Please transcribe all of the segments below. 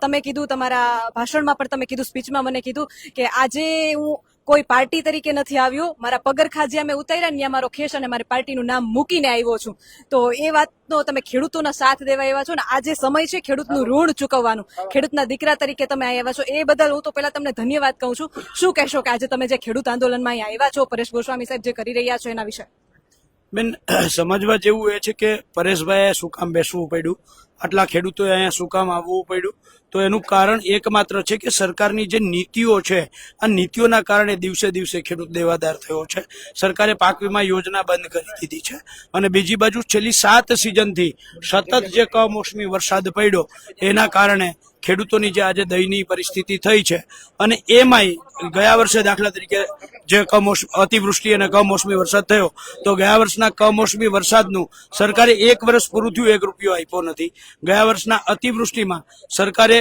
તમે કીધું, તમારા ભાષણમાં પણ તમે કીધું, સ્પીચમાં મને કીધું કે આજે હું કોઈ પાર્ટી તરીકે નથી આવ્યો. મારા પગરખા જ્યાં મેં ઉતાર્યા ત્યાં મારો ખેસ અને મારી પાર્ટીનું નામ મૂકીને આવ્યો છું. તો એ વાતનો તમે ખેડૂતોના સાથ દેવા આવ્યા છો ને આજે સમય છે ખેડૂતનું ઋણ ચૂકવવાનું. ખેડૂતના દીકરા તરીકે તમે અહીંયા આવ્યા છો. એ બદલ હું તો પહેલા તમને ધન્યવાદ કહું છું. શું કહેશો કે આજે તમે જે ખેડૂત આંદોલનમાં અહીં આવ્યા છો, પરેશ ગોસ્વામી સાહેબ જે કરી રહ્યા છો એના વિશે? બેન સમજવા જેવું એ છે કે પરેશભાઈએ શું કામ બેસવું પડ્યું? આટલા ખેડૂતોએ અહીંયા શું કામ આવવું પડ્યું? તો એનું કારણ એકમાત્ર છે કે સરકારની જે નીતિઓ છે, આ નીતિઓના કારણે દિવસે દિવસે ખેડૂત દેવાદાર થયો છે. સરકારે પાક વીમા યોજના બંધ કરી દીધી છે. અને બીજી બાજુ છેલ્લી સાત સિઝનથી સતત જે કમોસમી વરસાદ પડ્યો, એના કારણે ખેડૂતોની જે આજે દયનીય પરિસ્થિતિ થઈ છે. અને એમાંય ગયા વર્ષે દાખલા તરીકે જે કમોસ, અતિવૃષ્ટિ અને કમોસમી વરસાદ થયો, તો ગયા વર્ષના કમોસમી વરસાદનું સરકારે એક વર્ષ પૂરું થયું એક રૂપિયો આપ્યો નથી. ગયા વર્ષના અતિવૃષ્ટિમાં સરકારે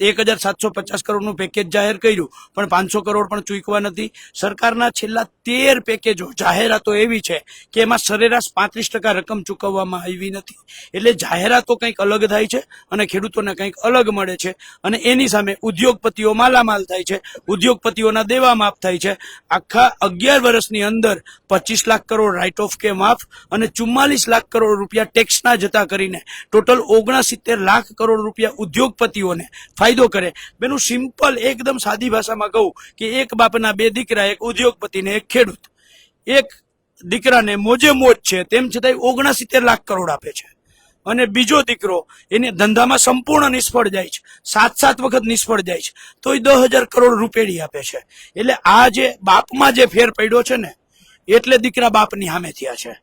એક હજાર સાતસો પચાસ કરોડનું પેકેજ જાહેર કર્યું, પણ પાંચસો કરોડ પણ ચૂકવા નથી. સરકારના છેલ્લા તેર પેકેજો જાહેરાતો એવી છે કે એમાં સરેરાશ પાંત્રીસ ટકા રકમ ચૂકવવામાં આવી નથી. એટલે જાહેરાતો કંઈક અલગ થાય છે અને ખેડૂતોને કંઈક અલગ મળે છે અને એની સામે ઉદ્યોગપતિઓ માલામાલ થાય છે, ઉદ્યોગપતિઓના દેવા માફ થાય છે. આખા અગિયાર વર્ષની અંદર પચીસ લાખ કરોડ રાઇટ ઓફ કે માફ અને ચુમ્માલીસ લાખ કરોડ રૂપિયા ટેક્સના જતા કરીને ટોટલ ઓગણસિત્તેર લાખ કરોડ રૂપિયા ઉદ્યોગપતિઓને ફાયદો કરે. બેનું સિમ્પલ એકદમ સાદી ભાષામાં કહું કે એક બાપના બે દીકરા, એક ઉદ્યોગપતિને એક ખેડૂત. એક દીકરાને મોજે મોજ છે, તેમ છતાંય ઓગણસિત્તેર લાખ કરોડ આપે છે. અને બીજો દીકરો, એને ધંધામાં સંપૂર્ણ નિષ્ફળ જાય છે. સાત સાત વખત નિષ્ફળ જાય છે. તો એ દસ હજાર કરોડ રૂપેડી આપે છે. એટલે આ જે બાપમાં જે ફેર પડ્યો છે ને, એટલે દીકરા બાપની સામે થયા છે.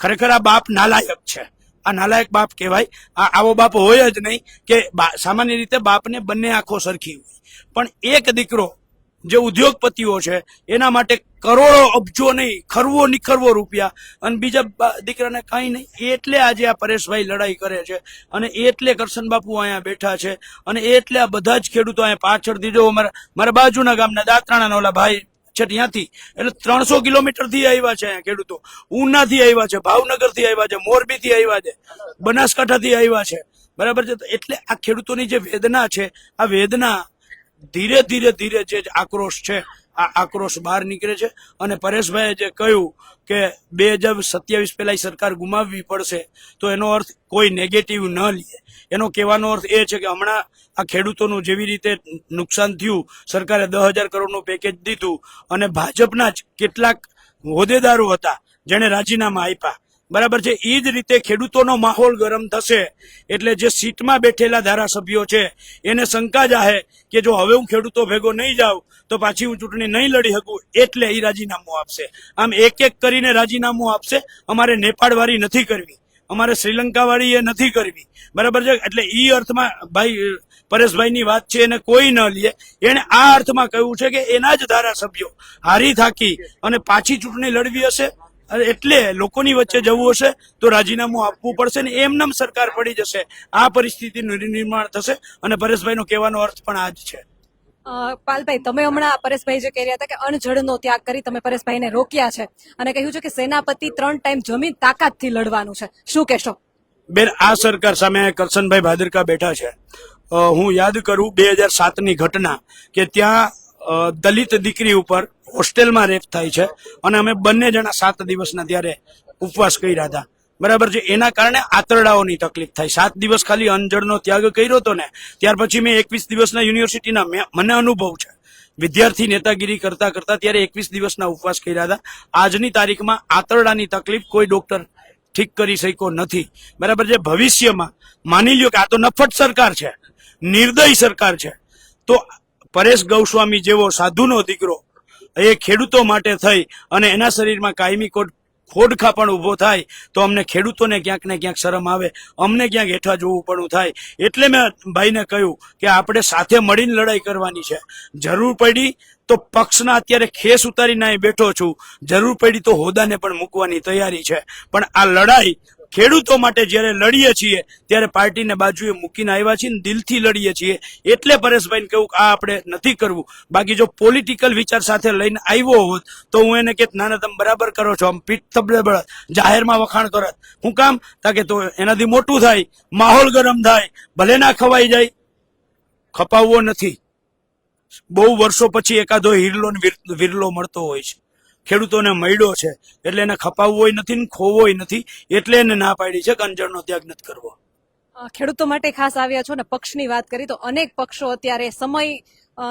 ખરેખર આ બાપ નાલાયક છે. આ નાલાયક બાપ કહેવાય. આવો બાપ હોય જ નહીં કે સામાન્ય રીતે બાપને બંને આંખો સરખી હોય. પણ એક દીકરો જે ઉદ્યોગપતિઓ છે, એના માટે કરોડો અબજો નહીં, ખરવો નિખરવો રૂપિયા અને બીજા દીકરાને કાંઈ નહીં. એટલે આજે આ પરેશભાઈ લડાઈ કરે છે અને એટલે કરશન બાપુ અહીંયા બેઠા છે અને એટલે આ બધા જ ખેડૂતો અહીંયા પાછળથી જો મારા મારા બાજુના ગામના દાત્રાણાના ઓલા ભાઈ છે ત્યાંથી એટલે ત્રણસો કિલોમીટરથી આવ્યા છે ખેડૂતો. ઉનાથી આવ્યા છે ભાવનગરથી આવ્યા છે મોરબી થી આવ્યા છે બનાસકાંઠા થી આવ્યા છે. બરાબર છે? એટલે આ ખેડૂતોની જે વેદના છે, આ વેદના ધીરે ધીરે ધીરે જે આક્રોશ છે આ આક્રોશ બહાર નીકળે છે. અને પરેશભાઈએ જે કહ્યું કે બે હજાર સત્યાવીસ પહેલાં સરકાર ગુમાવવી પડશે, તો એનો અર્થ કોઈ નેગેટિવ ન લે. એનો કહેવાનો અર્થ એ છે કે હમણાં આ ખેડૂતોનું જેવી રીતે નુકસાન થયું, સરકારે દસ હજાર કરોડનું પેકેજ દીધું અને ભાજપના જ કેટલાક હોદ્દેદારો હતા, જેણે રાજીનામા આપ્યા. બરાબર છે? એ જ રીતે ખેડૂતોનો માહોલ ગરમ થશે. એટલે જે સીટમાં બેઠેલા ધારાસભ્યો છે, એને શંકા જાહે કે જો હવે હું ખેડૂતો ભેગો નહીં જાઉં, તો પાછી હું ચૂંટણી નહીં લડી શકું, એટલે એ રાજીનામું આપશે. આમ એક એક કરીને રાજીનામું આપશે. અમારે નેપાળવાળી નથી કરવી. અમારે શ્રીલંકાવાળી એ નથી કરવી. બરાબર છે? એટલે એ અર્થમાં ભાઈ, પરેશભાઈની વાત છે, એને કોઈ ન લે. એને આ અર્થમાં કહ્યું છે કે એના જ ધારાસભ્યો હારી થાકી અને પાછી ચૂંટણી લડવી હશે. એટલે લોકોની વચ્ચે જવું હશે તો રાજીનામું આપવું પડશે ને એમનેમ સરકાર પડી જશે. આ પરિસ્થિતિનું નિર્માણ થશે અને પરેશભાઈનો કહેવાનો અર્થ પણ આ જ છે. પાલભાઈ તમે હમણાં પરેશભાઈ જે કહી રહ્યા હતા કે અણઝડનો ત્યાગ કરી તમે પરેશભાઈને રોક્યા છે અને કહ્યું છે કે સેનાપતિ ત્રણ ટાઈમ જમીન તાકાતથી લડવાનું છે. શું કહેશો? બેન આ સરકાર સામે કરશનભાઈ ભાદરકા બેઠા છે. હું યાદ કરું બે હજાર સાતની ઘટના કે ત્યાં દલિત દીકરી ઉપર હોસ્ટેલમાં રેપ થાય છે. અને અમે બંને જણા સાત દિવસના ત્યારે ઉપવાસ કર્યા હતા. બરાબર છે? એના કારણે આંતરડાઓની તકલીફ થાય. સાત દિવસ ખાલી અંજળનો ત્યાગ કર્યો હતો ને, ત્યાર પછી મેં એકવીસ દિવસના યુનિવર્સિટીના મને અનુભવ છે. વિદ્યાર્થી નેતાગીરી કરતા કરતા ત્યારે એકવીસ દિવસના ઉપવાસ કર્યા હતા. આજની તારીખમાં આંતરડાની તકલીફ કોઈ ડોક્ટર ઠીક કરી શક્યો નથી. બરાબર છે? ભવિષ્યમાં માની લ્યો કે આ તો નફટ સરકાર છે. નિર્દય સરકાર છે. તો પરેશ ગૌસ્વામી જેવો સાધુનો દીકરો એ ખેડૂતો માટે થઈ અને એના શરીરમાં કાયમી કોટ ખોડખા પણ ઊભો થાય, તો અમને ખેડૂતોને ક્યાંક ને ક્યાંક શરમ આવે. અમને ક્યાંક હેઠા જોવું પણ થાય. એટલે મેં ભાઈને કહ્યું કે આપણે સાથે મળીને લડાઈ કરવાની છે. જરૂર પડી તો પક્ષના અત્યારે ખેસ ઉતારીને અહીં બેઠો છું. જરૂર પડી તો હોદાને પણ મૂકવાની તૈયારી છે. પણ આ લડાઈ ખેડૂતો માટે જ્યારે લડીએ છીએ, ત્યારે પાર્ટીને બાજુએ મૂકીને આવ્યા છીએ દિલથી લડીએ છીએ. એટલે પરેશભાઈને કહ્યું કે આ આપણે નથી કરવું. બાકી જો પોલિટિકલ વિચાર સાથે લઈને આવ્યો હોત, તો હું એને કે નાના તમે બરાબર કરો છો. આમ પીઠ થબડે બળત જાહેરમાં વખાણ કરત હું કામ? તાકે તો એનાથી મોટું થાય, માહોલ ગરમ થાય, ભલે ના ખવાઈ જાય. ખપાવવો નથી. બહુ વર્ષો પછી એકાદો હિરલો વિરલો મળતો હોય છે. ખેડૂતોને મળ્યો છે. એટલે એને ખપાવવો નથી ને ખોવો નથી એટલે એને ના પાડી છે કે અંજણનો ત્યાગ નથી કરવો. ખેડૂતો માટે ખાસ આવ્યા છો ને પક્ષની વાત કરી તો અનેક પક્ષો અત્યારે સમય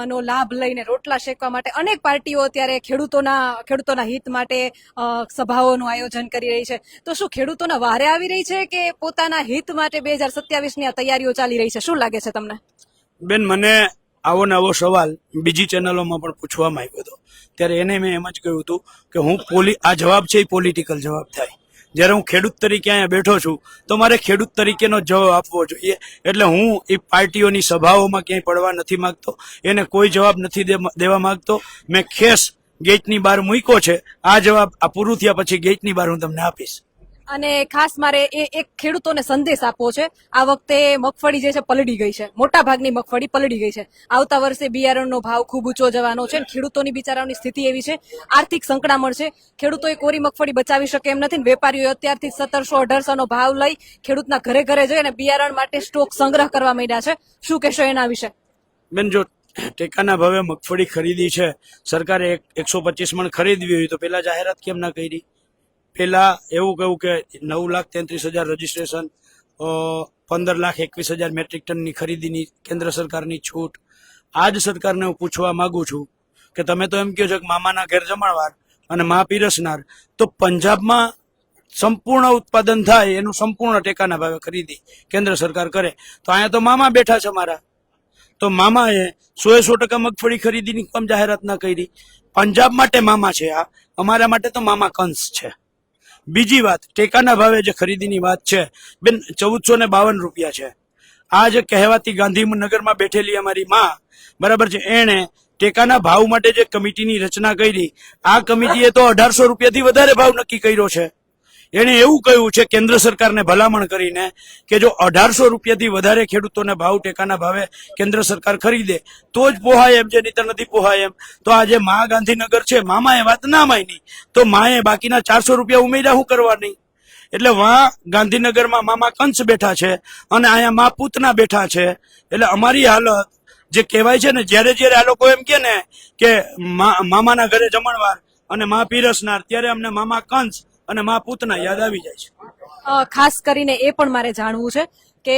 નો લાભ લઈને રોટલા શેકવા માટે અનેક પાર્ટીઓ અત્યારે ખેડૂતોના ખેડૂતોના હિત માટે સભાઓનું આયોજન કરી રહી છે. તો શું ખેડૂતોના વારે આવી રહી છે કે પોતાના હિત માટે બે હજાર સત્યાવીસની આ તૈયારીઓ ચાલી રહી છે? શું લાગે છે તમને? બેન મને આવો નવો સવાલ બીજી ચેનલોમાં પણ પૂછવામાં આવ્યો હતો. ત્યારે એને મેં એમ જ કહ્યું હતું કે હું પોલી, આ જવાબ છે એ પોલિટિકલ જવાબ થાય. જ્યારે હું ખેડૂત તરીકે અહીંયા બેઠો છું, તો મારે ખેડૂત તરીકેનો જવાબ આપવો જોઈએ. એટલે હું એ પાર્ટીઓની સભાઓમાં ક્યાંય પડવા નથી માંગતો, એને કોઈ જવાબ નથી દેવા માંગતો. મેં ખેસ ગેટની બહાર મૂક્યો છે. આ જવાબ આ પૂરું થયા પછી ગેટની બહાર હું તમને આપીશ. અને ખાસ મારે એ એક ખેડૂતોને સંદેશ આપવો છે. આ વખતે મગફળી જે છે પલળી ગઈ છે. મોટા ભાગની મગફળી પલડી ગઈ છે. આવતા વર્ષે બિયારણનો ભાવ ખૂબ ઊંચો જવાનો છે ખેડૂતોની બિચારાઓની સ્થિતિ એવી છે. આર્થિક સંકડામણ છે. ખેડૂતોએ કોરી મગફળી બચાવી શકે એમ નથી વેપારીઓ અત્યારથી સત્તરસો, અઢારસોનો ભાવ લઈ ખેડૂતના ઘરે ઘરે જઈ અને બિયારણ માટે સ્ટોક સંગ્રહ કરવા માંડ્યા છે. શું કહેશો એના વિશે? બેન, જો ટેકાના ભાવે મગફળી ખરીદી છે, સરકારે એક એકસો પચીસ મણ ખરીદવી હોય તો પેલા જાહેરાત કેમ ના કરી? પેલા એવું કહ્યું કે નવ લાખ તેત્રીસ હજાર રજીસ્ટ્રેશન પંદર લાખ એકવીસ હજાર મેટ્રિક ટનની ખરીદીની કેન્દ્ર સરકારની છૂટ. આ જ સરકારને હું પૂછવા માગું છું કે તમે તો એમ કહો છો કે મામાના ઘેર જમાડવાર અને મા પીરસનાર, તો પંજાબમાં સંપૂર્ણ ઉત્પાદન થાય એનું સંપૂર્ણ ટેકાના ભાવે ખરીદી કેન્દ્ર સરકાર કરે. તો અહીંયા તો મામા બેઠા છે મારા. તો મામાએ સો સો ટકા મગફળી ખરીદીની પણ જાહેરાત ના કરી. પંજાબ માટે મામા છે આ. અમારા માટે તો મામા કંસ છે. બીજી વાત, ટેકાના ભાવે જે ખરીદીની વાત છે. બેન, ચૌદસો ને બાવન રૂપિયા છે. આ જે કહેવાતી ગાંધીનગરમાં બેઠેલી અમારી માં, બરાબર છે, એણે ટેકાના ભાવ માટે જે કમિટીની રચના કરી, આ કમિટીએ તો અઢારસો રૂપિયાથી વધારે ભાવ નક્કી કર્યો છે. એણે એવું કહ્યું છે, કેન્દ્ર સરકારને ભલામણ કરીને કે જો અઢારસો રૂપિયાથી વધારે ખેડૂતોને ભાવ ટેકાના ભાવે કેન્દ્ર સરકાર ખરીદે, તો જ પોહાય એમ છે નહીતર નથી પોહાય એમ. તો આજે મહા ગાંધીનગર છે મામાએ વાત ના માની, તો માએ બાકીના ચારસો રૂપિયા ઉમેર્યા શું કરવાની? એટલે વા ગાંધીનગરમાં મામા કંસ બેઠા છે અને અહીંયા મા પૂતના બેઠા છે. એટલે અમારી હાલત જે કહેવાય છે ને, જ્યારે જ્યારે આ લોકો એમ કે ને કે મા- મામાના ઘરે જમણવાર અને મા પીરસનાર, ત્યારે અમને મામા કંસ અને મા પૂતના યાદ આવી જાય છે. ખાસ કરીને એ પણ મારે જાણવું છે કે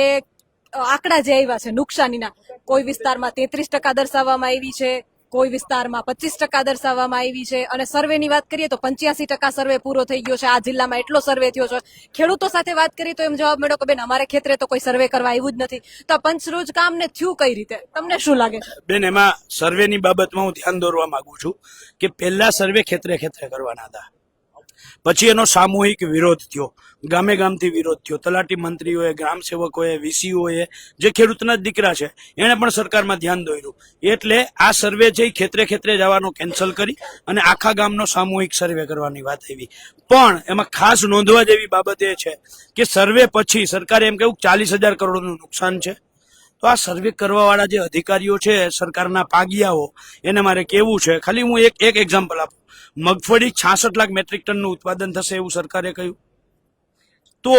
આંકડા જે આવ્યા છે નુકસાનીના કોઈ વિસ્તારમાં તેત્રીસ ટકા દર્શાવવામાં આવી છે કોઈ વિસ્તારમાં પચીસ ટકા દર્શાવવામાં આવી છે. અને સર્વેની વાત કરીએ તો પંચ્યાસી ટકા સર્વે પૂરો થઈ ગયો છે. આ જિલ્લામાં એટલો સર્વે થયો છે. ખેડૂતો સાથે વાત કરીએ તો એમ જવાબ મળ્યો કે બેન અમારે ખેતરે તો કોઈ સર્વે કરવા આવ્યું જ નથી. તો આ પંચરોજ કામને થયું કઈ રીતે? તમને શું લાગે છે? બેન એમાં સર્વેની બાબતમાં હું ધ્યાન દોરવા માંગુ છું કે પહેલા સર્વે ખેતરે ખેતરે કરવાના હતા. પછી એનો સામૂહિક વિરોધ થયો. ગામે ગામથી વિરોધ થયો. તલાટી મંત્રીઓએ, ગ્રામ સેવકોએ, વીસીઓએ, જે ખેડૂતના દીકરા છે, એણે પણ સરકારમાં ધ્યાન દોર્યું. એટલે આ સર્વે છે ખેતરે ખેતરે જવાનો કેન્સલ કરી અને આખા ગામનો સામૂહિક સર્વે કરવાની વાત આવી. પણ એમાં ખાસ નોંધવા જેવી બાબત એ છે કે સર્વે પછી સરકારે એમ કહ્યું ચાલીસ હજાર કરોડનું નુકસાન છે. તો આ સર્વે કરવાવાળા જે અધિકારીઓ છે, સરકારના પાગિયાઓ, એને મારે કેવું છે. ખાલી હું એક એક એક્ઝામ્પલ આપું. મગફળી છાસઠ લાખ મેટ્રિક ટનનું ઉત્પાદન થશે એવું સરકારે કહ્યું. તો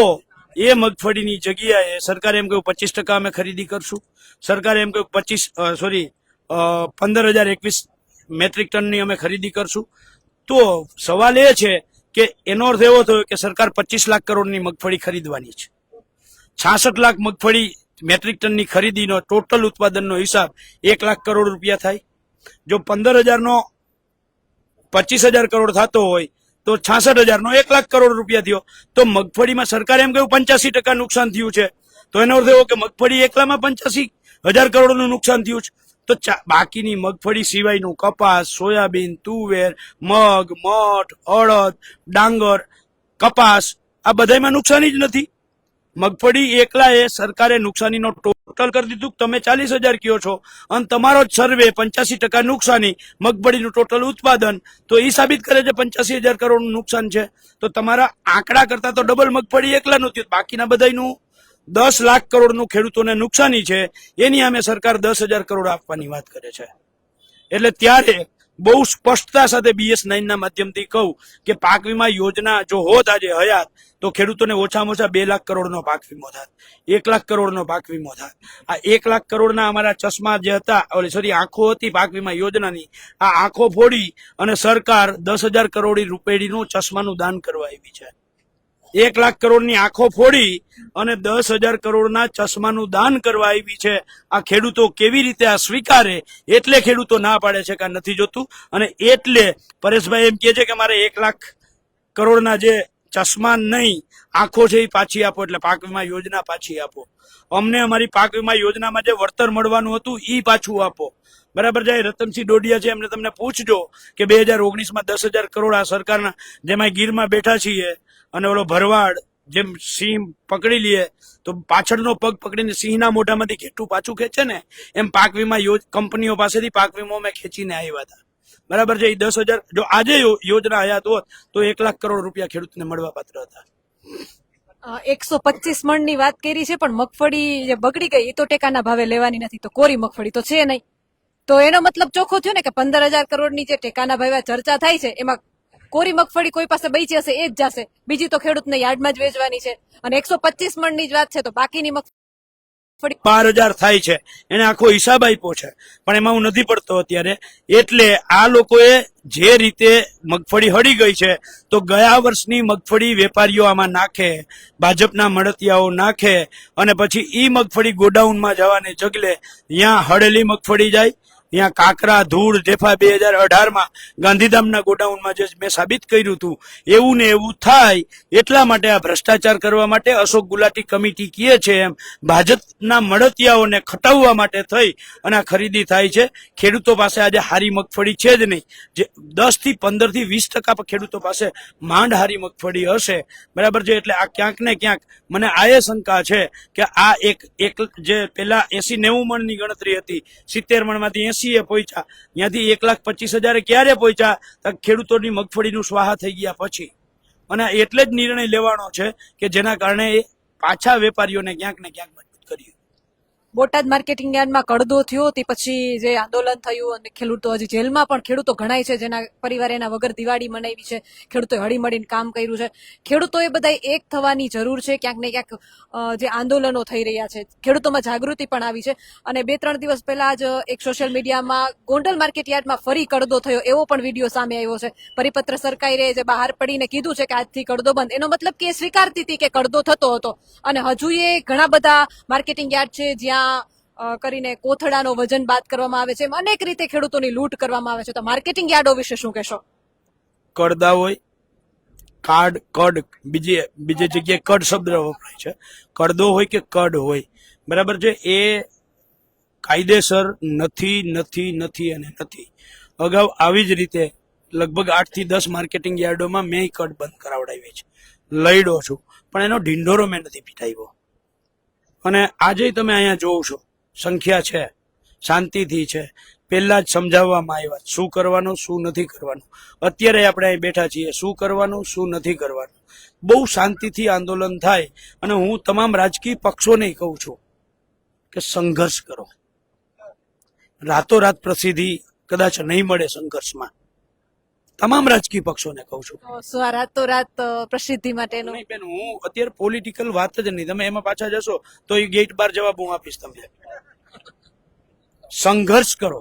એ મગફળીની જગ્યાએ સરકારે એમ કહ્યું, પચીસ ટકા અમે ખરીદી કરશું. સરકારે એમ કહ્યું, પચીસ સોરી પંદર હજાર એકવીસ મેટ્રિક ટનની અમે ખરીદી કરશું. તો સવાલ એ છે કે એનો અર્થ એવો થયો કે સરકાર પચીસ લાખ કરોડની મગફળી ખરીદવાની છે. છાસઠ લાખ મગફળી મેટ્રિક ટનની ખરીદીનો ટોટલ ઉત્પાદનનો હિસાબ એક લાખ કરોડ રૂપિયા થાય. જો પંદર હજારનો પચીસ હજાર કરોડ થતો હોય, તો છાસઠ હજારનો એક લાખ કરોડ રૂપિયા થયો. તો મગફળીમાં સરકારે એમ કહ્યું, પંચ્યાસી ટકા નુકસાન થયું છે. તો એનો અર્થ એવો કે મગફળી એકલામાં પંચ્યાસી હજાર કરોડનું નુકસાન થયું છે. તો બાકીની મગફળી સિવાયનું કપાસ, સોયાબીન, તુવેર, મગ, મઠ, અડદ, ડાંગર, કપાસ, આ બધામાં નુકસાની જ નથી. મગફળી એકલા એ સરકારે નુકસાનીનો ટોટલ કરી દીધું. તમે ચાલીસ હજાર કયો છો. અને તમારો સર્વે પંચ્યાસી ટકા નુકસાની મગફળીનું ટોટલ ઉત્પાદન. તો એ સાબિત કરે છે પંચ્યાસી હજાર કરોડનું નુકસાન છે. તો તમારા આંકડા કરતા તો ડબલ મગફળી એકલાનું થયું બાકીના બધાનું દસ લાખ કરોડનું ખેડૂતોને નુકસાની છે. એની અમે સરકાર દસ હજાર કરોડ આપવાની વાત કરે છે. એટલે ત્યારે બહુ સ્પષ્ટતા સાથે બીએસ નાઇનના માધ્યમથી કહું કે પાક વીમા યોજના જો હોત આજે હયાત, તો ખેડૂતોને ઓછામાં ઓછા બે લાખ કરોડનો પાક વીમો થાત. એક લાખ કરોડનો પાક વીમો થાત. આ એક લાખ કરોડના અમારા ચશ્મા જે હતા, ઓલી સોરી, આંખો હતી પાક વીમા યોજનાની, આ આંખો ફોડી અને સરકાર દસ હજાર કરોડી રૂપિયાનું ચશ્માનું દાન કરવા આવી છે. એક લાખ કરોડની આંખો ફોડી અને દસ હજાર કરોડના ચશ્માનું દાન કરવા આવી છે. આ ખેડૂતો કેવી રીતે આ સ્વીકારે? એટલે ખેડૂતો ના પાડે છે કે નથી જોતું. અને એટલે પરેશભાઈ એમ કહે છે કે મારે એક લાખ કરોડના જે ચશ્મા નહીં, આંખો છે એ પાછી આપો, એટલે પાક વીમા યોજના પાછી આપો. અમને અમારી પાક વીમા યોજનામાં જે વળતર મળવાનું હતું એ પાછું આપો. બરાબર છે? રતનસિંહ ડોડિયા છે, એમને તમને પૂછજો કે બે હજાર ઓગણીસમાં દસ હજાર કરોડ આ સરકારના, જેમાં ગીરમાં બેઠા છીએ અને ઓલો ભરવાડ જેમ સિંહ પકડી લઈએ તો પાછળનો પગ પકડીને સિંહના મોઢામાંથી ઘેટું પાછું ખેંચે ને, એમ પાક વીમા કંપનીઓ પાસેથી પાક વીમો મેં ખેંચીને આવ્યા હતા. બરાબર છે? એ દસ હજાર, જો આજે યોજના હયાત હોત, તો એક લાખ કરોડ રૂપિયા ખેડૂતને મળવા પાત્ર હતા. એકસો પચીસ મણની વાત કરી છે, પણ મગફળી જે બગડી ગઈ એ તો ટેકાના ભાવે લેવાની નથી, તો કોરી મગફળી તો છે નહીં. તો એનો મતલબ ચોખ્ખો થયો ને કે પંદર હજાર કરોડની જે ટેકાના ભાવે ચર્ચા થાય છે, એમાં કોરી મગફળી કોઈ પાસે બેચી હશે એ જ જશે. બીજી તો ખેડૂતને યાર્ડમાં જ વેચવાની છે. અને એકસો પચીસ મણની જ વાત છે, તો બાકીની મગફળી બાર હજાર થાય છે. એને આખો હિસાબ આપ્યો છે. પણ એમાં હું નથી પડતો અત્યારે. એટલે આ લોકોએ જે રીતે મગફળી હળી ગઈ છે, તો ગયા વર્ષની મગફળી વેપારીઓ આમાં નાખે, ભાજપના મળતિયાઓ નાખે, અને પછી ઈ મગફળી ગોડાઉનમાં જવાને જગલે ત્યાં હળેલી મગફળી જાય ત્યાં કાકરા, ધૂળ ઢેફા બે હજાર અઢારમાં ગાંધીધામના ગોડાઉનમાં જે મેં સાબિત કર્યું હતું એવું ને એવું થાય એટલા માટે આ ભ્રષ્ટાચાર કરવા માટે અશોક ગુલાટી કમિટી કહે છે એમ, ભાજપના મળતિયાઓને ખટાવવા માટે થઈ અને આ ખરીદી થાય છે. ખેડૂતો પાસે આજે હારી મગફળી છે જ નહીં. જે દસથી પંદરથી વીસ ટકા ખેડૂતો પાસે માંડ હારી મગફળી હશે. બરાબર છે? એટલે આ ક્યાંક ને ક્યાંક મને આ એ શંકા છે કે આ એક એક જે પેલા એસી નેવું મણની ગણતરી હતી, સિત્તેર મણમાંથી એસી એ પહોંચ્યા. ત્યાંથી એક લાખ પચીસ હજારે ક્યારે પહોંચ્યા? ખેડૂતોની મગફળીનું સ્વાહા થઈ ગયા પછી. અને એટલે જ નિર્ણય લેવાનો છે કે જેના કારણે પાછા વેપારીઓને ક્યાંક ને ક્યાંક મજબૂત કર્યું બોટાદ માર્કેટિંગ યાર્ડમાં કડદો થયો, તે પછી જે આંદોલન થયું અને ખેડૂતો હજી જેલમાં પણ ખેડૂતો ઘણાય છે, જેના પરિવારે એના વગર દિવાળી મનાવી છે, ખેડૂતોએ હળી મળીને કામ કર્યું છે. ખેડૂતોએ બધા એક થવાની જરૂર છે, ક્યાંક ને ક્યાંક જે આંદોલનો થઈ રહ્યા છે. ખેડૂતોમાં જાગૃતિ પણ આવી છે અને બે ત્રણ દિવસ પહેલા જ એક સોશિયલ મીડિયામાં ગોંડલ માર્કેટ યાર્ડમાં ફરી કડદો થયો, એવો પણ વીડિયો સામે આવ્યો છે. પરિપત્ર સરકારે જે બહાર પડીને કીધું છે કે આજથી કડદો બંધ. એનો મતલબ કે સ્વીકારતી હતી કે કડદો થતો હતો. અને હજુ એ ઘણા બધા માર્કેટિંગ યાર્ડ છે જ્યાં અ, કરીને કોથળાનો વજન બાદ કરવામાં આવે છે. એમ અનેક રીતે ખેડૂતોની લૂંટ કરવામાં આવે છે. તો માર્કેટિંગ યાર્ડો વિશે શું કહેશો? કડદા હોય કાર્ડ કડ બીજી બીજી જગ્યાએ કડ શબ્દ વપરાય છે. કડદો હોય કે કડ હોય. બરાબર છે? એ કાયદેસર નથી નથી નથી અને નથી. અગાઉ આવી જ રીતે લગભગ આઠથી દસ માર્કેટિંગ યાર્ડોમાં મેં કડ બંધ કરાવડાવી છે. લઈડો છું. પણ એનો ઢીંઢોરો મેં નથી પીટાવ્યો. અને આજે તમે અહીંયા જોવો છો. સંખ્યા છે. શાંતિથી છે. પહેલા જ સમજાવવામાં આવ્યા શું કરવાનું, શું નથી કરવાનું. અત્યારે આપણે અહીં બેઠા છીએ. શું કરવાનું, શું નથી કરવાનું. બહુ શાંતિથી આંદોલન થાય અને હું તમામ રાજકીય પક્ષોને કહું છું કે સંઘર્ષ કરો. રાતોરાત પ્રસિદ્ધિ કદાચ નહીં મળે સંઘર્ષમાં. તમામ રાજકીય પક્ષોને કહું છું. રાત રાતોરાત પ્રસિદ્ધિ માટેનું? નહીં બેન હું અત્યારે પોલિટિકલ વાત જ નહીં. તમે એમાં પાછા જશો તો એ ગેટ બાર જવાબ હું આપીશ તમને. સંઘર્ષ કરો.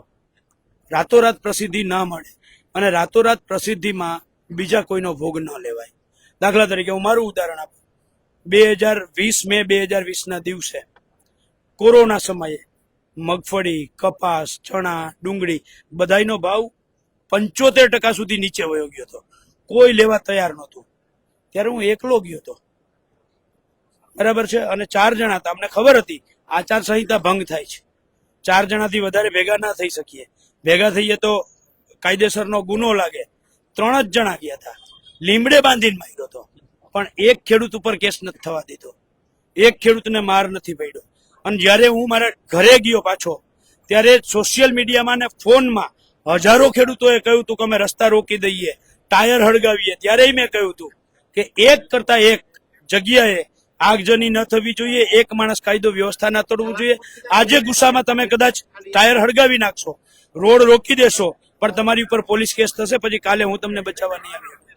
રાતોરાત પ્રસિદ્ધિ ના મળે અને રાતોરાત પ્રસિદ્ધિમાં બીજા કોઈનો ભોગ ન લેવાય. દાખલા તરીકે હું મારું ઉદાહરણ આપું. બે હજાર વીસ મે બે હજાર વીસના દિવસે કોરોના સમયે મગફળી કપાસ ચણા ડુંગળી બધાયનો ભાવ પંચોતેર ટકા સુધી નીચે વયો ગયો હતો. કોઈ લેવા તૈયાર નહોતું. ત્યારે હું એકલો ગયો હતો. બરાબર છે? અને ચાર જણા હતા. અમને ખબર હતી આચારસંહિતા ભંગ થાય છે. ચાર જણાથી વધારે ભેગા ના થઈ શકીએ. ભેગા થઈએ તો કાયદેસરનો ગુનો લાગે. ત્રણ જ જણા ગયા હતા. લીમડે બાંધીને માર્યો હતો. પણ એક ખેડૂત ઉપર કેસ નથી થવા દીધો. એક ખેડૂતને માર નથી પડ્યો. અને જ્યારે હું મારા ઘરે ગયો પાછો, ત્યારે સોશિયલ મીડિયામાં ને ફોનમાં હજારો ખેડૂતોએ કહ્યું હતું કે અમે રસ્તા રોકી દઈએ, ટાયર હળગાવીએ. ત્યારે મેં કહ્યું હતું કે એક કરતા એક જગ્યાએ આગજની ન થવી જોઈએ, એક માણસ કાયદો વ્યવસ્થા ના તોડવું જોઈએ. આજે ગુસ્સામાં તમે કદાચ ટાયર હળગાવી નાખશો, રોડ રોકી દેશો, પણ તમારી ઉપર પોલીસ કેસ થશે, પછી કાલે હું તમને બચાવવા નહીં આવ્યો.